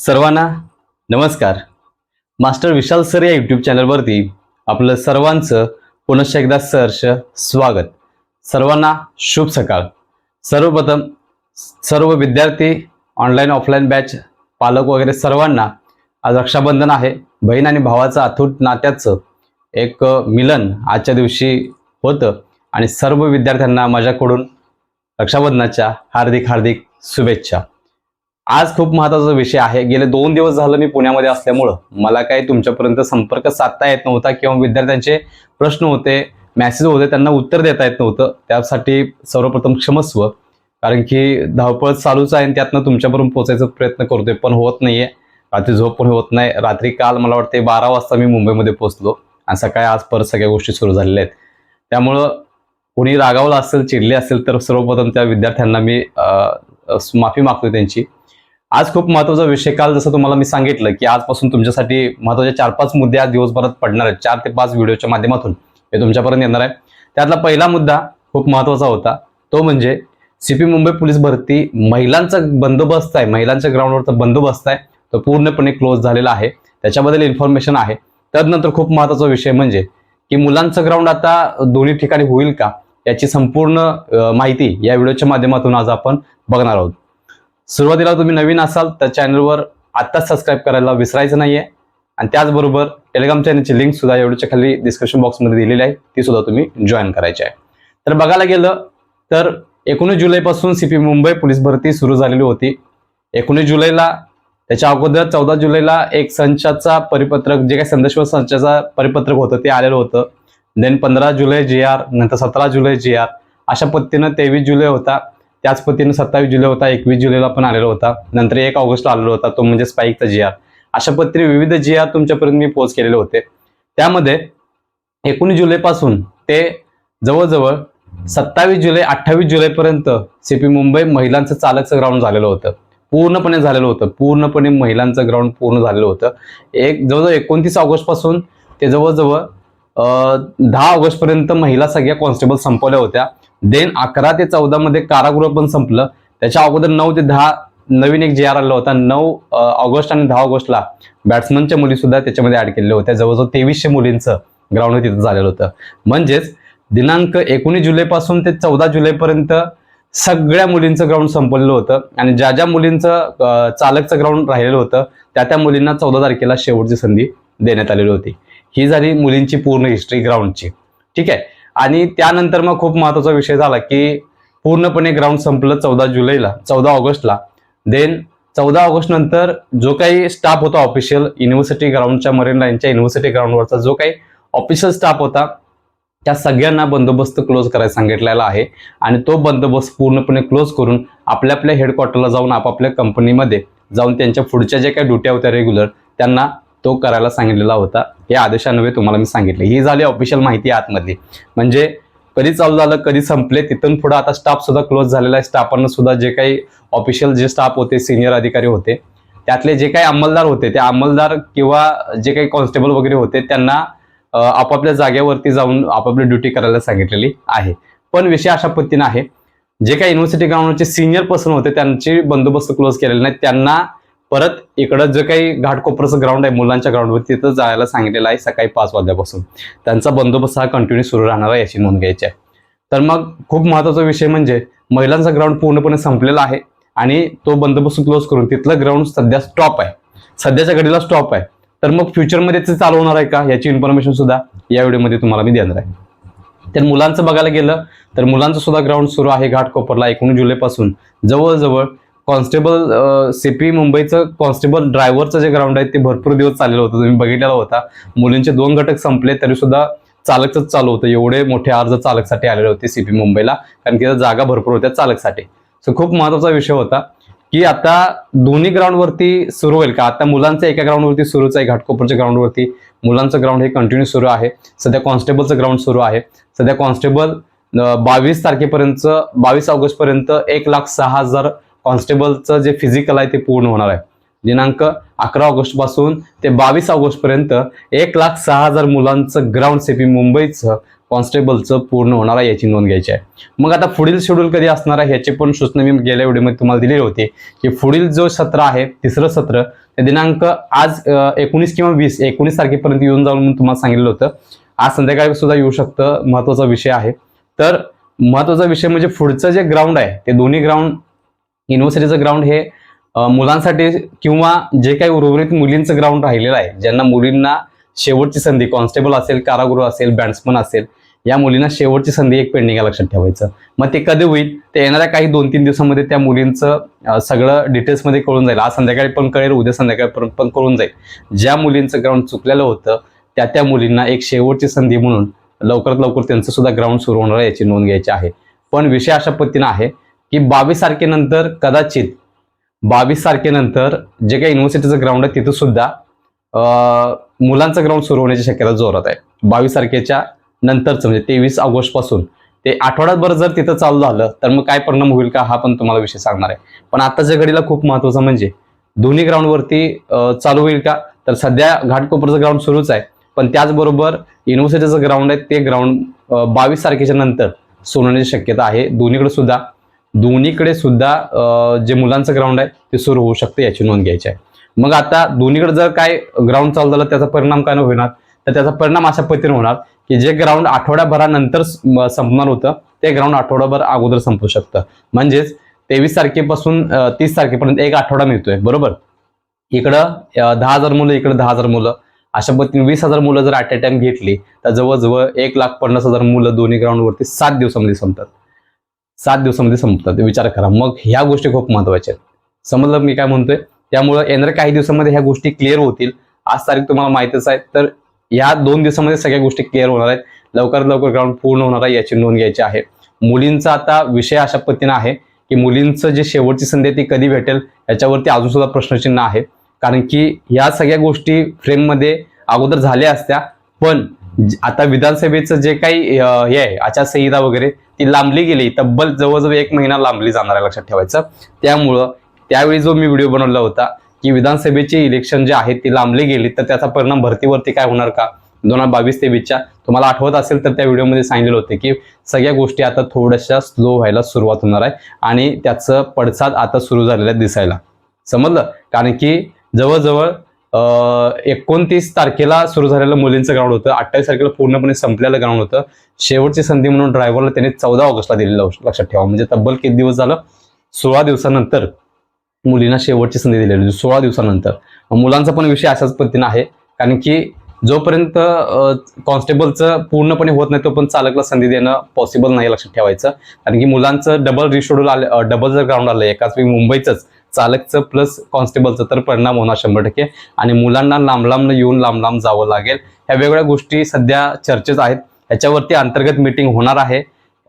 सर्वांना नमस्कार. Master Vishal sir या यूट्यूब चॅनलवरती आपलं सर्वांचं पुनश्च एकदा सहर्ष स्वागत. सर्वांना शुभ सकाळ. सर्वप्रथम सर्व विद्यार्थी ऑनलाईन ऑफलाईन बॅच पालक वगैरे सर्वांना आज रक्षाबंधन आहे. बहीण आणि भावाचं अथूट नात्याचं एक मिलन आजच्या दिवशी होतं आणि सर्व विद्यार्थ्यांना माझ्याकडून रक्षाबंधनाच्या हार्दिक हार्दिक शुभेच्छा. आज खूप महत्त्वाचा विषय आहे. गेले दोन दिवस झालं मी पुण्यामध्ये असल्यामुळं मला काही तुमच्यापर्यंत संपर्क साधता येत नव्हता किंवा विद्यार्थ्यांचे प्रश्न होते मॅसेज होते त्यांना उत्तर देता येत नव्हतं. त्यासाठी सर्वप्रथम क्षमस्व कारण की धावपळ चालूच आहे आणि त्यातनं तुमच्यापर्यंत पोहोचायचा प्रयत्न करतोय पण होत नाहीये. रात्री झोप पण होत नाही. रात्री काल मला वाटते बारा वाजता मी मुंबईमध्ये पोहोचलो आणि सकाळी आज परत सगळ्या गोष्टी सुरू झालेल्या आहेत. त्यामुळं कोणी रागावलं असेल चिडले असेल तर सर्वप्रथम त्या विद्यार्थ्यांना मी माफी मागतोय त्यांची. आज खूप महत्त्वाचा विषय. काल जसं तुम्हाला मी सांगितलं की आजपासून तुमच्यासाठी महत्त्वाचे चार पाच मुद्दे आज दिवसभरात पडणार आहेत. चार ते पाच व्हिडिओच्या माध्यमातून. हे तुमच्यापर्यंत येणार आहे. त्यातला पहिला मुद्दा खूप महत्त्वाचा होता. तो म्हणजे सीपी मुंबई पोलीस भरती महिलांचा बंदोबस्त आहे. महिलांच्या ग्राउंडवरचा बंदोबस्त आहे. तो पूर्णपणे क्लोज झालेला आहे. त्याच्याबद्दल इन्फॉर्मेशन आहे. त्यानंतर खूप महत्त्वाचा विषय म्हणजे की मुलांचं ग्राउंड आता दोन्ही ठिकाणी होईल का? याची संपूर्ण माहिती या व्हिडिओच्या माध्यमातून आज आपण बघणार आहोत. सुरुवातीला तुम्ही नवीन असाल तर चॅनलवर आत्ताच सबस्क्राईब करायला विसरायचं नाही आहे आणि त्याचबरोबर टेलिग्राम चॅनलची लिंक सुद्धा या खाली डिस्क्रिप्शन बॉक्समध्ये दिलेली आहे. ती सुद्धा तुम्ही जॉईन करायची आहे. तर बघायला गेलं तर एकोणीस जुलैपासून सीपी मुंबई पोलीस भरती सुरू झालेली होती. एकोणीस जुलैला त्याच्या अगोदर चौदा जुलैला एक संचाचा परिपत्रक जे काही संदेश संचाचा परिपत्रक होतं ते आलेलं होतं. देन पंधरा जुलै जी आर नंतर सतरा जुलै जी आर अशा पद्धतीनं तेवीस जुलै होता. त्याच पद्धतीनं सत्तावीस जुलै होता एकवीस जुलैला पण आलेला होता. नंतर एक ऑगस्टला आलेला होता तो म्हणजे स्पाईकचा जी आर अशा पद्धतीने विविध जी आर तुमच्यापर्यंत मी पोच केलेले होते. त्यामध्ये एकोणीस जुलैपासून ते जवळजवळ सत्तावीस जुलै अठ्ठावीस जुलैपर्यंत सीपी मुंबई महिलांचं चालकचं ग्राउंड झालेलं होतं. पूर्णपणे झालेलं होतं. पूर्णपणे महिलांचं ग्राउंड पूर्ण झालेलं होतं. एक जवळजवळ एकोणतीस ऑगस्टपासून ते जवळजवळ दहा ऑगस्टपर्यंत महिला सगळ्या कॉन्स्टेबल संपवल्या होत्या. देन अकरा ते चौदा मध्ये कारागृह पण संपलं. त्याच्या अगोदर नऊ ते दहा नवीन एक जे आर आला होता. नऊ ऑगस्ट आणि दहा ऑगस्टला बॅट्समनच्या मुली सुद्धा त्याच्यामध्ये ऍड केलेल्या होत्या. जवळजवळ तेवीसशे मुलींचं ग्राउंड तिथं झालेलं होतं. म्हणजेच दिनांक एकोणीस जुलैपासून ते चौदा जुलैपर्यंत सगळ्या मुलींचं ग्राउंड संपलेलं होतं. आणि ज्या ज्या मुलींचं चालकचं ग्राउंड राहिलेलं होतं त्या त्या मुलींना चौदा तारखेला शेवटची संधी देण्यात आलेली होती. ही झाली मुलींची पूर्ण हिस्ट्री ग्राउंडची ठीक आहे? आणि त्यानंतर मग खूप महत्त्वाचा विषय झाला की पूर्णपणे ग्राउंड संपलं चौदा जुलैला चौदा ऑगस्टला. देन चौदा ऑगस्ट नंतर जो काही स्टाफ होता ऑफिशियल युनिव्हर्सिटी ग्राउंडच्या मरीन लाईनच्या युनिव्हर्सिटी ग्राउंडवरचा जो काही ऑफिशियल स्टाफ होता त्या सगळ्यांना बंदोबस्त क्लोज करायला सांगितलेला आहे. आणि तो बंदोबस्त पूर्णपणे क्लोज करून आपल्या आपल्या हेडक्वार्टरला जाऊन आपापल्या कंपनीमध्ये जाऊन त्यांच्या पुढच्या ज्या काही ड्युट्या होत्या रेग्युलर त्यांना तो करायला सांगितलेला होता. हे आदेशान्वये तुम्हाला मी सांगितले. ही झाली ऑफिशियल माहिती आतमधली. म्हणजे कधी चालू झालं कधी संपले तिथून पुढे आता स्टाफ सुद्धा क्लोज झालेला आहे. स्टाफांना सुद्धा जे काही ऑफिशियल जे स्टाफ होते सिनियर अधिकारी होते त्यातले जे काही अंमलदार होते ते अंमलदार किंवा जे काही कॉन्स्टेबल वगैरे होते त्यांना आपापल्या जागेवरती जाऊन आपापली ड्युटी करायला सांगितलेली आहे. पण विषय अशा पद्धतीने आहे. जे काही युनिव्हर्सिटी ग्राउंडचे सिनियर पर्सन होते त्यांची बंदोबस्त क्लोज केलेले नाही. त्यांना परत इकडं जे काही घाटकोपरचं ग्राउंड आहे मुलांच्या ग्राउंडवर तिथं जायला सांगितलेलं आहे सकाळी पाच वाजल्यापासून. त्यांचा बंदोबस्त हा कंटिन्यू सुरू राहणार आहे याची नोंद घ्यायची आहे. तर मग खूप महत्त्वाचा विषय म्हणजे महिलांचा ग्राउंड पूर्णपणे संपलेला आहे आणि तो बंदोबस्त क्लोज करून तिथलं ग्राउंड सध्या स्टॉप आहे. सध्याच्या घडीला स्टॉप आहे. तर मग फ्युचरमध्ये ते चालू होणार आहे का याची इन्फॉर्मेशन सुद्धा या व्हिडिओमध्ये तुम्हाला मी देणार आहे. तर मुलांचं बघायला गेलं तर मुलांचं सुद्धा ग्राउंड सुरू आहे घाटकोपरला एकोणीस जुलैपासून. जवळजवळ कॉन्स्टेबल सीपी मुंबईचं कॉन्स्टेबल ड्रायव्हरचं जे ग्राउंड आहे ते भरपूर दिवस चाललेलं होतं. तुम्ही बघितलेला होता. मुलींचे दोन घटक संपले तरी सुद्धा चालकच चालू होतं. एवढे मोठे अर्ज चालकसाठी आलेले होते सीपी मुंबईला कारण की जागा भरपूर होत्या चालकसाठी. सो खूप महत्त्वाचा विषय होता की आता दोन्ही ग्राउंडवरती सुरू होईल का? आता मुलांचं एका ग्राउंडवरती सुरूच आहे घाटकोपरच्या ग्राउंडवरती. मुलांचं ग्राउंड हे कंटिन्यू सुरू आहे. सध्या कॉन्स्टेबलचं ग्राउंड सुरू आहे. सध्या कॉन्स्टेबल बावीस तारखेपर्यंत बावीस ऑगस्ट पर्यंत एक लाख सहा हजार कॉन्स्टेबलचं जे फिजिकल आहे ते पूर्ण होणार आहे. दिनांक अकरा ऑगस्टपासून ते बावीस ऑगस्ट पर्यंत एक लाख सहा हजार मुलांचं ग्राउंड सेपी मुंबईचं कॉन्स्टेबलचं पूर्ण होणार आहे याची नोंद घ्यायची आहे. मग आता पुढील शेड्यूल कधी असणार आहे ह्याची पण सूचना मी गेल्या व्हिडिओमध्ये तुम्हाला दिलेली होती की पुढील जो सत्र आहे तिसरं सत्र ते दिनांक आज एकोणीस किंवा वीस एकोणीस तारखेपर्यंत येऊन जाऊन म्हणून तुम्हाला सांगितलं होतं. आज संध्याकाळी सुद्धा येऊ शकतं महत्त्वाचा विषय आहे. तर महत्त्वाचा विषय म्हणजे पुढचं जे ग्राउंड आहे ते दोन्ही ग्राउंड युनिव्हर्सिटीचं ग्राउंड हे मुलांसाठी किंवा जे काही उर्वरित मुलींचं ग्राउंड राहिलेलं आहे ज्यांना मुलींना शेवटची संधी कॉन्स्टेबल असेल कारागृह असेल बॅट्समन असेल या मुलींना शेवटची संधी एक पेंडिंग आहे लक्षात ठेवायचं. मग ते कधी होईल? ते येणाऱ्या काही दोन तीन दिवसामध्ये त्या मुलींचं सगळं डिटेल्समध्ये कळून जाईल. आज संध्याकाळी पण कळेल उद्या संध्याकाळपर्यंत पण कळून जाईल. ज्या मुलींचं ग्राउंड चुकलेलं होतं त्या त्या मुलींना एक शेवटची संधी म्हणून लवकरात लवकर त्यांचं सुद्धा ग्राउंड सुरू होणार याची नोंद घ्यायची आहे. पण विषय अशा पद्धतीनं आहे की बावीस तारखेनंतर कदाचित बावीस तारखेनंतर जे काही युनिव्हर्सिटीचं ग्राउंड आहे तिथं सुद्धा मुलांचं ग्राउंड सुरू होण्याची शक्यता जोरात आहे. बावीस तारखेच्या नंतरचं म्हणजे तेवीस ऑगस्टपासून ते आठवड्याभर जर तिथं चालू झालं तर मग काय परिणाम होईल का हा पण तुम्हाला विषय सांगणार आहे. पण आताच्या घडीला खूप महत्वाचं म्हणजे दोन्ही ग्राउंडवरती चालू होईल का? तर सध्या घाटकोपरचं ग्राउंड सुरूच आहे. पण त्याचबरोबर युनिव्हर्सिटीचं ग्राउंड आहे ते ग्राउंड बावीस तारखेच्या नंतर सोडण्याची शक्यता आहे. दोन्हीकडे सुद्धा दोन्हीकडे सुद्धा जे मुलांचं ग्राउंड आहे ते सुरू होऊ शकते याची नोंद घ्यायची आहे. मग आता दोन्हीकडे जर काय ग्राउंड चालू झालं त्याचा परिणाम काय होणार? तर त्याचा परिणाम अशा पद्धतीने होणार की जे ग्राउंड आठवड्याभरानंतर संपणार होतं ते ग्राउंड आठवडाभर अगोदर संपू शकतं. म्हणजेच तेवीस तारखेपासून तीस तारखेपर्यंत एक आठवडा मिळतोय बरोबर? इकडं दहा हजार मुलं इकडं दहा हजार मुलं. अशा पद्धतीने वीस हजार मुलं जर ॲट अ टाइम घेतली तर जवळजवळ एक लाख पन्नास हजार मुलं दोन्ही ग्राउंडवरती सात दिवसामध्ये संपतात. सात दिवसामध्ये संपतात. विचार करा. मग ह्या गोष्टी खूप महत्त्वाच्या आहेत. समजलं मी काय म्हणतोय? त्यामुळं येणाऱ्या काही दिवसामध्ये ह्या गोष्टी क्लिअर होतील. आज तारीख तुम्हाला माहितच आहे. तर या दोन दिवसामध्ये सगळ्या गोष्टी क्लिअर होणार आहेत. लवकरात लवकर ग्राउंड पूर्ण होणार आहे याची नोंद घ्यायची आहे. मुलींचा आता विषय अशा पद्धतीनं आहे की मुलींचं जे शेवटची संधी आहे ती कधी भेटेल याच्यावरती अजून सुद्धा प्रश्नचिन्ह आहे. कारण की या सगळ्या गोष्टी फ्रेममध्ये अगोदर झाल्या असत्या. पण आता विधानसभेचं जे काही हे आहे आचारसंहिता वगैरे ती लांबली गेली तब्बल जवळजवळ एक महिना लांबली जाणार आहे लक्षात ठेवायचं. त्यामुळं त्यावेळी जो मी व्हिडिओ बनवला होता की विधानसभेचे इलेक्शन जे आहे ती लांबली गेली तर त्याचा परिणाम भरतीवरती काय होणार का? दोन हजार बावीस तेवीसच्या. तुम्हाला आठवत असेल तर त्या व्हिडिओमध्ये सांगितलं होते की सगळ्या गोष्टी आता थोड्याशा स्लो व्हायला सुरुवात होणार आहे आणि त्याचं पडसाद आता सुरू झालेला आहे दिसायला. समजलं? कारण की जवळजवळ एकोणतीस तारखेला सुरू झालेलं मुलींचं ग्राउंड होतं. अठ्ठावीस तारखेला पूर्णपणे संपलेलं ग्राउंड होतं. शेवटची संधी म्हणून ड्रायव्हरला त्याने चौदा ऑगस्टला दिलेलं लक्षात ठेवा. म्हणजे तब्बल किती दिवस झालं? सोळा दिवसानंतर मुलींना शेवटची संधी दिलेली होती. सोळा दिवसानंतर. मुलांचा पण विषय अशाच पद्धतीने आहे. कारण की जोपर्यंत कॉन्स्टेबलचं पूर्णपणे होत नाही तो पण चालकला संधी देणं पॉसिबल नाही लक्षात ठेवायचं. कारण की मुलांचं डबल रिशेड्यूल आलं डबल जर ग्राउंड आलं एकाच वेळी मुंबईचंच चालकचं प्लस कॉन्स्टेबलचं तर परिणाम होणार शंभर टक्के. आणि मुलांना लांब लांब येऊन लांब लांब जावं लागेल. ह्या वेगवेगळ्या गोष्टी सध्या चर्चेत आहेत. ह्याच्यावरती अंतर्गत मिटिंग होणार आहे.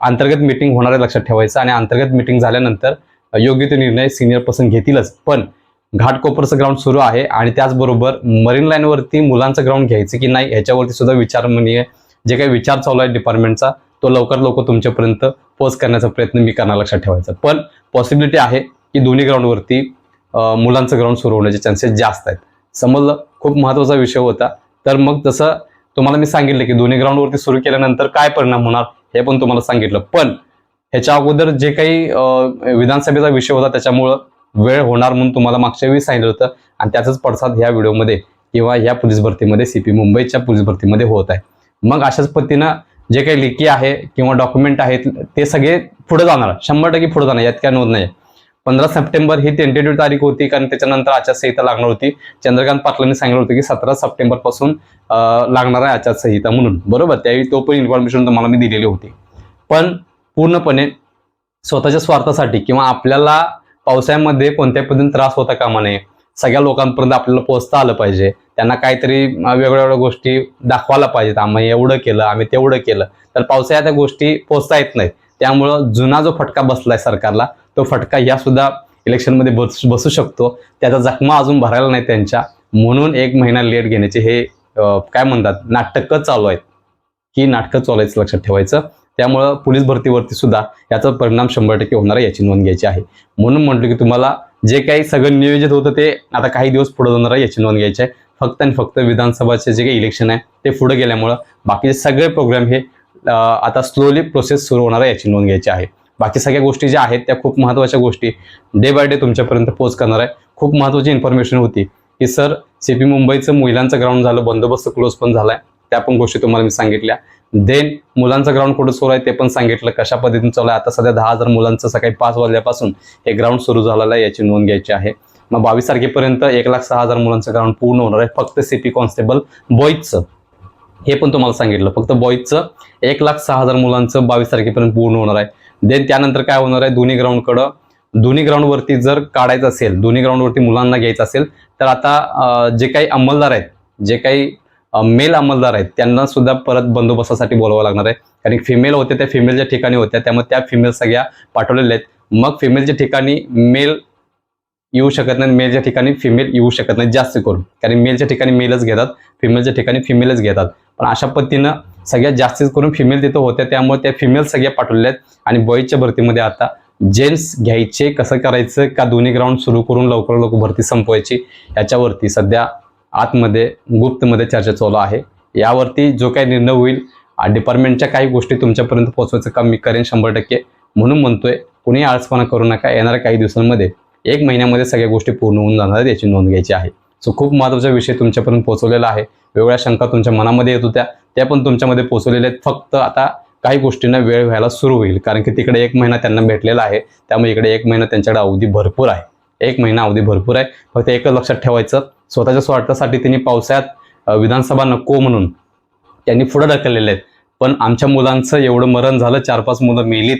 अंतर्गत मिटिंग होणार आहे लक्षात ठेवायचं. आणि अंतर्गत मिटिंग झाल्यानंतर योग्य ते निर्णय सिनियर पर्सन घेतीलच. पण घाटकोपरचं ग्राउंड सुरू आहे आणि त्याचबरोबर मरीन लाईनवरती मुलांचं ग्राउंड घ्यायचं की नाही याच्यावरती सुद्धा विचार म्हणजे जे काही विचार चालू आहे डिपार्टमेंटचा तो लवकर लवकर तुमच्यापर्यंत पोच करण्याचा प्रयत्न मी करणार लक्षात ठेवायचा. पण पॉसिबिलिटी आहे. की दोन्ही ग्राउंडवरती मुलांचं ग्राउंड सुरू होण्याचे चान्सेस जास्त आहेत. समजलं? खूप महत्त्वाचा विषय होता. तर मग तसं तुम्हाला मी सांगितलं की दोन्ही ग्राउंडवरती सुरू केल्यानंतर काय परिणाम होणार हे पण तुम्हाला सांगितलं. पण ह्याच्या अगोदर जे काही विधानसभेचा विषय होता त्याच्यामुळं वेळ होणार म्हणून तुम्हाला मागच्या वेळी सांगितलं होतं आणि त्याचाच पडसाद ह्या व्हिडिओमध्ये किंवा ह्या पोलीस भरतीमध्ये सीपी मुंबईच्या पोलीस भरतीमध्ये होत आहे. मग अशाच पद्धतीनं जे काही लेखी आहे किंवा डॉक्युमेंट आहेत ते सगळे पुढे जाणार. शंभर टक्के पुढे जाणार यात काय नोंद नाही पंधरा सप्टेंबर ही टेंटेटिव्ह तारीख होती कारण त्याच्यानंतर आचारसंहिता लागणार होती. चंद्रकांत पाटलांनी सांगितलं होतं की सतरा सप्टेंबरपासून लागणार आहे आचारसंहिता म्हणून. बरोबर? त्यावेळी तो पण इन्फॉर्मेशन तुम्हाला मी दिलेली होती. पण पूर्णपणे स्वतःच्या स्वार्थासाठी किंवा आपल्याला पावसाळ्यामध्ये कोणत्या पद्धतीने त्रास होता कामा नये. सगळ्या लोकांपर्यंत आपल्याला पोहोचता आलं पाहिजे. त्यांना काहीतरी वेगळ्या वेगळ्या गोष्टी दाखवायला पाहिजेत. आम्ही एवढं केलं आम्ही तेवढं केलं. तर पावसाळ्यात त्या गोष्टी पोहोचता येत नाहीत. त्यामुळं जुना जो फटका बसलाय सरकारला तो फटका या सुद्धा इलेक्शनमध्ये बस बसू शकतो. त्याचा जखमा अजून भरायला नाही त्यांच्या. म्हणून एक महिना लेट घेण्याचे हे काय म्हणतात नाटकं चालू आहेत. ही नाटकं चालू आहेत लक्षात ठेवायचं. त्यामुळं पोलीस भरतीवरती सुद्धा याचा परिणाम शंभर टक्के होणार आहे याची नोंद घ्यायची आहे. म्हणून म्हटलं की तुम्हाला जे काही सगळं नियोजित होतं ते आता काही दिवस पुढे जाणार आहे याची नोंद घ्यायची आहे. फक्त आणि फक्त विधानसभाचे जे काही इलेक्शन आहे ते पुढे गेल्यामुळं बाकीचे सगळे प्रोग्राम हे आता स्लोली प्रोसेस सुरू होणार आहे याची नोंद घ्यायची आहे. बाकी सगळ्या गोष्टी ज्या आहेत त्या खूप महत्त्वाच्या गोष्टी डे बाय डे तुमच्यापर्यंत पोच करणार आहे. खूप महत्त्वाची इन्फॉर्मेशन होती की सर सीपी मुंबईचं महिलांचं ग्राउंड झालं बंदोबस्त क्लोज पण झालाय. त्या पण गोष्टी तुम्हाला मी सांगितल्या. देन मुलांचं ग्राउंड कुठं सुरू आहे ते पण सांगितलं. कशा पद्धतीने चालू आहे? आता सध्या दहा हजार मुलांचं सकाळी पाच वाजल्यापासून हे ग्राउंड सुरू झालेलं आहे याची नोंद घ्यायची आहे. मग बावीस तारखेपर्यंत एक लाख सहा हजार मुलांचं ग्राउंड पूर्ण होणार आहे. फक्त सीपी कॉन्स्टेबल बॉईजचं हे पण तुम्हाला सांगितलं. फक्त बॉईजचं एक लाख सहा हजार मुलांचं बावीस तारखेपर्यंत पूर्ण होणार आहे. देन त्यानंतर काय होणार आहे? दोन्ही ग्राउंडकडं दोन्ही ग्राउंडवरती जर काढायचं असेल दोन्ही ग्राउंडवरती मुलांना घ्यायचं असेल तर आता जे काही अंमलदार आहेत जे काही मेल अंमलदार आहेत त्यांना सुद्धा परत बंदोबस्तासाठी बोलावं लागणार आहे. कारण फिमेल होते त्या फिमेलच्या ठिकाणी होत्या त्यामुळे त्या फिमेल सगळ्या पाठवलेल्या आहेत. मग फिमेलच्या ठिकाणी मेल येऊ शकत नाही मेलच्या ठिकाणी फिमेल येऊ शकत नाही जास्त करून. कारण मेलच्या ठिकाणी मेलच घेतात फिमेलच्या ठिकाणी फिमेलच घेतात. पण अशा पद्धतीनं सगळ्यात जास्तीत करून फिमेल तिथं होत्या. त्यामुळे त्या फिमेल सगळ्या पाठवलेल्या आहेत. आणि बॉईजच्या भरतीमध्ये आता जेन्ट्स घ्यायचे कसं करायचं का दोन्ही ग्राउंड सुरू करून लवकर लवकर भरती संपवायची याच्यावरती सध्या आतमध्ये गुप्तमध्ये चर्चा चालू आहे. यावरती जो काही निर्णय होईल डिपार्टमेंटच्या काही गोष्टी तुमच्यापर्यंत पोहोचवायचं काम मी करेन शंभर टक्के. म्हणून म्हणतोय कुणी आळसपणा करू नका. येणाऱ्या काही दिवसांमध्ये एक महिन्यामध्ये सगळ्या गोष्टी पूर्ण होऊन जाणार याची नोंद घ्यायची आहे. सो खूप महत्त्वाचा विषय तुमच्यापर्यंत पोहोचवलेला आहे. वेगवेगळ्या शंका तुमच्या मनामध्ये येत होत्या. त्या पण तुमच्यामध्ये पोहोचवलेल्या आहेत. फक्त आता काही गोष्टींना वेळ व्हायला सुरू होईल. कारण की तिकडे एक महिना त्यांना भेटलेला आहे. त्यामुळे इकडे एक महिना त्यांच्याकडे अवधी भरपूर आहे. एक महिना अवधी भरपूर आहे. फक्त एकच लक्षात ठेवायचं. स्वतःच्या स्वार्थासाठी त्यांनी पावसाळ्यात विधानसभा नको म्हणून त्यांनी पुढे ढकललेले आहेत. पण आमच्या मुलांचं एवढं मरण झालं. चार पाच मुलं मेलीत.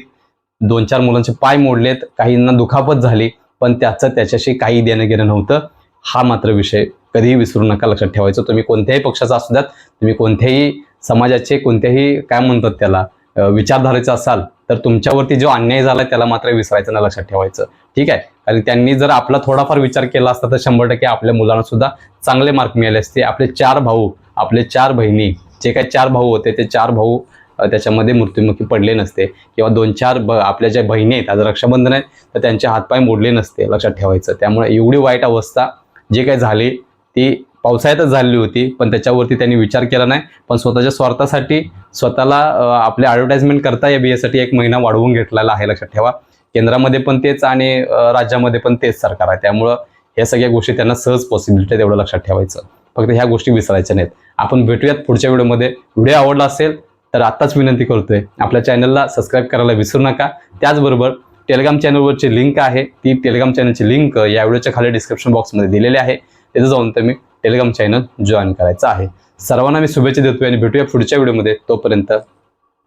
दोन चार मुलांचे पाय मोडलेत. काहींना दुखापत झाली. पण त्याचं त्याच्याशी काही देणं घेणं नव्हतं. हा मात्र विषय कधीही विसरू नका लक्षात ठेवायचं. तुम्ही कोणत्याही पक्षाचा असू द्यात तुम्ही कोणत्याही समाजाचे कोणत्याही काय म्हणतात त्याला अ, विचारधारेचं असाल तर तुमच्यावरती जो अन्याय झाला त्याला मात्र विसरायचं ना लक्षात ठेवायचं. ठीक आहे? कारण त्यांनी जर आपला थोडाफार विचार केला असता तर शंभर टक्के आपल्या मुलांना सुद्धा चांगले मार्क मिळाले असते. आपले चार भाऊ आपले चार बहिणी जे काही चार भाऊ होते ते चार भाऊ त्याच्यामध्ये मृत्युमुखी पडले नसते. किंवा दोन चार ब आपल्या ज्या बहिणी आहेत आज रक्षाबंधन आहेत तर त्यांचे हातपाय मोडले नसते लक्षात ठेवायचं. त्यामुळे एवढी वाईट अवस्था जी काही झाले ती पावसाळ्यातच झालेली होती पण त्याच्यावरती त्यांनी विचार केला नाही. पण स्वतःच्या स्वार्थासाठी स्वतःला आपले ॲडव्हर्टाइजमेंट करता या यासाठी एक महिना वाढवून घेतलेला आहे लक्षात ठेवा. केंद्रामध्ये पण तेच आणि राज्यामध्ये पण तेच सरकार आहे. त्यामुळं ह्या सगळ्या गोष्टी त्यांना सहज पॉसिबिलिटी आहे तेवढं लक्षात ठेवायचं. फक्त ह्या गोष्टी विसरायच्या नाहीत. आपण भेटूयात पुढच्या व्हिडिओमध्ये. व्हिडिओ आवडला असेल तर आत्ताच विनंती करतोय. आपल्या चॅनलला सबस्क्राईब करायला विसरू नका. त्याचबरोबर टेलिग्राम चॅनलवरची लिंक आहे. ती टेलिग्राम चॅनलची लिंक या व्हिडिओच्या खाली डिस्क्रिप्शन बॉक्समध्ये दिलेली आहे. तिथं जाऊन तुम्ही टेलिग्राम चॅनल जॉईन करायचं आहे. सर्वांना मी शुभेच्छा देतोय आणि भेटूया पुढच्या व्हिडिओमध्ये. तोपर्यंत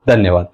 धन्यवाद.